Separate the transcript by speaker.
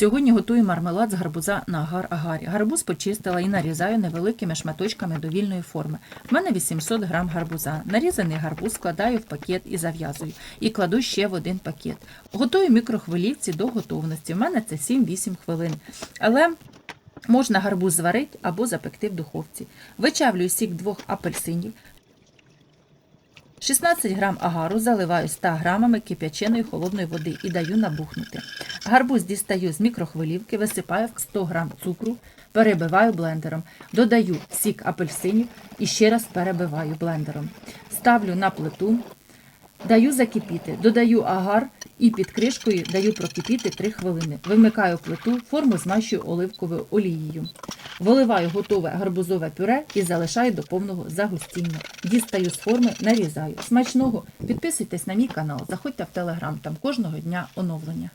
Speaker 1: Сьогодні готую мармелад з гарбуза на агар-агарі. Гарбуз почистила і нарізаю невеликими шматочками довільної форми. В мене 800 грам гарбуза. Нарізаний гарбуз складаю в пакет і зав'язую. І кладу ще в один пакет. Готую мікрохвилівці до готовності. В мене це 7-8 хвилин. Але можна гарбуз зварити або запекти в духовці. Вичавлюю сік двох апельсинів. 16 грам агару заливаю 100 грамами кип'яченої холодної води і даю набухнути. Гарбуз дістаю з мікрохвилівки, висипаю в 100 грам цукру, перебиваю блендером, додаю сік апельсинів і ще раз перебиваю блендером. Ставлю на плиту, даю закипіти, додаю агар і під кришкою даю прокипіти 3 хвилини. Вимикаю плиту, форму змащую оливковою олією. Виливаю готове гарбузове пюре і залишаю до повного загустіння. Дістаю з форми, нарізаю. Смачного! Підписуйтесь на мій канал, заходьте в телеграм, там кожного дня оновлення.